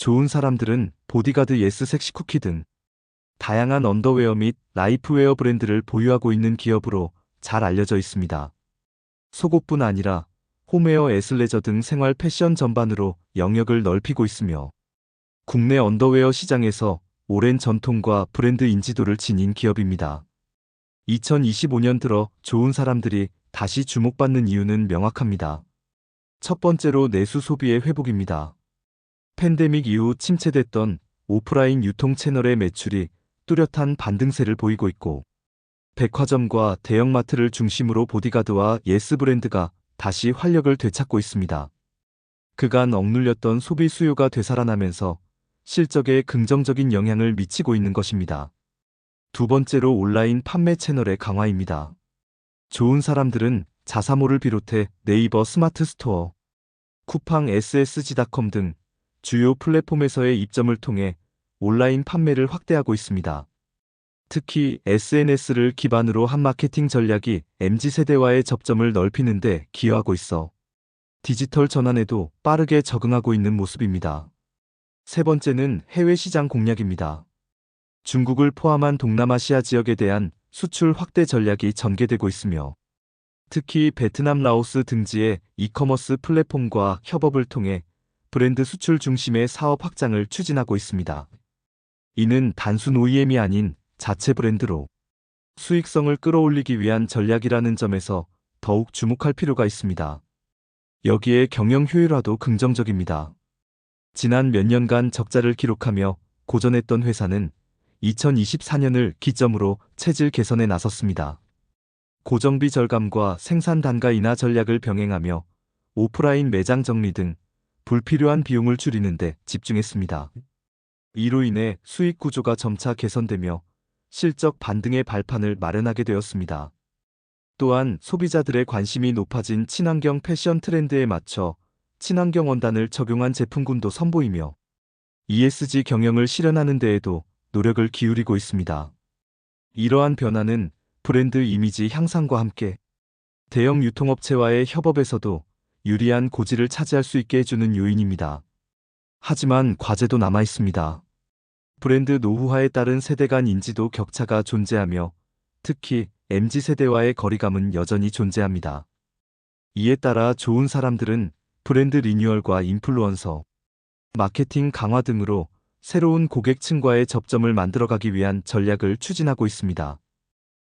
좋은 사람들은 보디가드 예스 섹시 쿠키 등 다양한 언더웨어 및 라이프웨어 브랜드를 보유하고 있는 기업으로 잘 알려져 있습니다. 속옷뿐 아니라 홈웨어 에슬레저 등 생활 패션 전반으로 영역을 넓히고 있으며 국내 언더웨어 시장에서 오랜 전통과 브랜드 인지도를 지닌 기업입니다. 2025년 들어 좋은 사람들이 다시 주목받는 이유는 명확합니다. 첫 번째로 내수 소비의 회복입니다. 팬데믹 이후 침체됐던 오프라인 유통 채널의 매출이 뚜렷한 반등세를 보이고 있고 백화점과 대형마트를 중심으로 보디가드와 예스 브랜드가 다시 활력을 되찾고 있습니다. 그간 억눌렸던 소비 수요가 되살아나면서 실적에 긍정적인 영향을 미치고 있는 것입니다. 두 번째로 온라인 판매 채널의 강화입니다. 좋은 사람들은 자사몰을 비롯해 네이버 스마트 스토어, 쿠팡 SSG.com 등 주요 플랫폼에서의 입점을 통해 온라인 판매를 확대하고 있습니다. 특히 SNS를 기반으로 한 마케팅 전략이 MZ세대와의 접점을 넓히는 데 기여하고 있어 디지털 전환에도 빠르게 적응하고 있는 모습입니다. 세 번째는 해외 시장 공략입니다. 중국을 포함한 동남아시아 지역에 대한 수출 확대 전략이 전개되고 있으며 특히 베트남, 라오스 등지의 이커머스 플랫폼과 협업을 통해 브랜드 수출 중심의 사업 확장을 추진하고 있습니다. 이는 단순 OEM이 아닌 자체 브랜드로 수익성을 끌어올리기 위한 전략이라는 점에서 더욱 주목할 필요가 있습니다. 여기에 경영 효율화도 긍정적입니다. 지난 몇 년간 적자를 기록하며 고전했던 회사는 2024년을 기점으로 체질 개선에 나섰습니다. 고정비 절감과 생산 단가 인하 전략을 병행하며 오프라인 매장 정리 등 불필요한 비용을 줄이는 데 집중했습니다. 이로 인해 수익 구조가 점차 개선되며 실적 반등의 발판을 마련하게 되었습니다. 또한 소비자들의 관심이 높아진 친환경 패션 트렌드에 맞춰 친환경 원단을 적용한 제품군도 선보이며 ESG 경영을 실현하는 데에도 노력을 기울이고 있습니다. 이러한 변화는 브랜드 이미지 향상과 함께 대형 유통업체와의 협업에서도 유리한 고지를 차지할 수 있게 해주는 요인입니다. 하지만 과제도 남아 있습니다. 브랜드 노후화에 따른 세대 간 인지도 격차가 존재하며 특히 MZ세대와의 거리감은 여전히 존재합니다. 이에 따라 좋은 사람들은 브랜드 리뉴얼과 인플루언서, 마케팅 강화 등으로 새로운 고객층과의 접점을 만들어가기 위한 전략을 추진하고 있습니다.